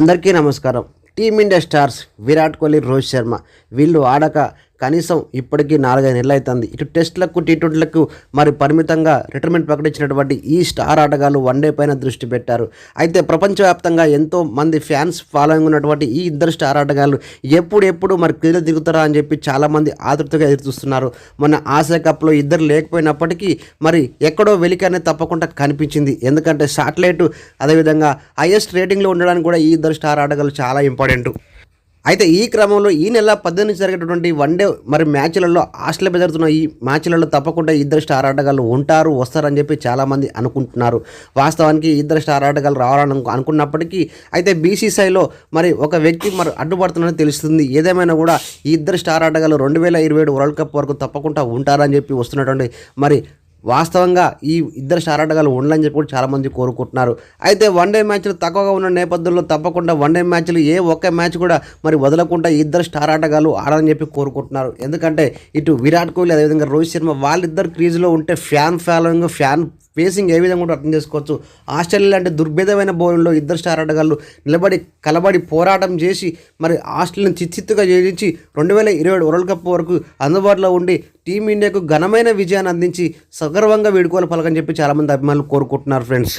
అందరికీ నమస్కారం. Team India stars Virat Kohli Rohit Sharma వీళ్ళు ఆడక కనీసం ఇప్పటికీ నాలుగైదు నెలలు అవుతుంది ఇటు టెస్టులకు టీ ట్వంటీలకు మరి పరిమితంగా రిటైర్మెంట్ ప్రకటించినటువంటి ఈ స్టార్ ఆటగాళ్ళు వన్డే పైన దృష్టి పెట్టారు. అయితే ప్రపంచవ్యాప్తంగా ఎంతో మంది ఫ్యాన్స్ ఫాలోయింగ్ ఉన్నటువంటి ఈ ఇద్దరు స్టార్ ఆటగాళ్ళు ఎప్పుడు ఎప్పుడు మరి క్రీడలు దిగుతారా అని చెప్పి చాలామంది ఆతృతగా ఎదురు చూస్తున్నారు. మొన్న ఆసియా కప్లో ఇద్దరు లేకపోయినప్పటికీ మరి ఎక్కడో వెలికనే తప్పకుండా కనిపించింది. ఎందుకంటే సాటిలైట్ అదేవిధంగా హైయెస్ట్ రేటింగ్లో ఉండడానికి కూడా ఈ ఇద్దరు స్టార్ ఆటగాళ్ళు చాలా ఇంపార్టెంట్. అయితే ఈ క్రమంలో ఈ నెల పద్దెనిమిది జరిగేటటువంటి వన్డే మరి మ్యాచ్లలో ఆస్ట్రేలియా జరుగుతున్న ఈ మ్యాచ్లలో తప్పకుండా ఇద్దరు స్టార్ ఆటగాళ్ళు ఉంటారు వస్తారని చెప్పి చాలామంది అనుకుంటున్నారు. వాస్తవానికి ఇద్దరు స్టార్ ఆటగాళ్ళు రావాలని అనుకున్నప్పటికీ అయితే బీసీసీఐలో మరి ఒక వ్యక్తి మరి అడ్డుపడుతున్నట్టు తెలుస్తుంది. ఏదేమైనా కూడా ఈ ఇద్దరు స్టార్ ఆటగాళ్ళు రెండు వేల ఇరవై ఏడు వరల్డ్ కప్ వరకు తప్పకుండా ఉంటారని చెప్పి వస్తున్నటువంటి మరి వాస్తవంగా ఈ ఇద్దరు స్టార్ ఆటగాళ్ళు ఉండాలని చెప్పి కూడా చాలామంది కోరుకుంటున్నారు. అయితే వన్ డే మ్యాచ్లు తక్కువగా ఉన్న నేపథ్యంలో తప్పకుండా వన్ డే మ్యాచ్లు ఏ ఒక్క మ్యాచ్ కూడా మరి వదలకుండా ఇద్దరు స్టార్ ఆటగాళ్ళు ఆడాలని చెప్పి కోరుకుంటున్నారు. ఎందుకంటే ఇటు విరాట్ కోహ్లీ అదేవిధంగా రోహిత్ శర్మ వాళ్ళిద్దరు క్రీజ్లో ఉంటే ఫ్యాన్ ఫాలోయింగ్ ఫ్యాన్ ఫేసింగ్ ఏ విధంగా కూడా అర్థం చేసుకోవచ్చు. ఆస్ట్రేలియా లాంటి దుర్భేదమైన బౌలింగ్లో ఇద్దరు స్టార్ ఆటగాళ్ళు నిలబడి కలబడి పోరాటం చేసి మరి ఆస్ట్రేలియాను చిచ్చిత్తుగా జయించి రెండు వేల ఇరవై ఏడు వరల్డ్ కప్ వరకు అందుబాటులో ఉండి టీమిండియాకు ఘనమైన విజయాన్ని అందించి సగర్వంగా వేడుకోవాలి పలకని చెప్పి చాలామంది అభిమానులు కోరుకుంటున్నారు ఫ్రెండ్స్.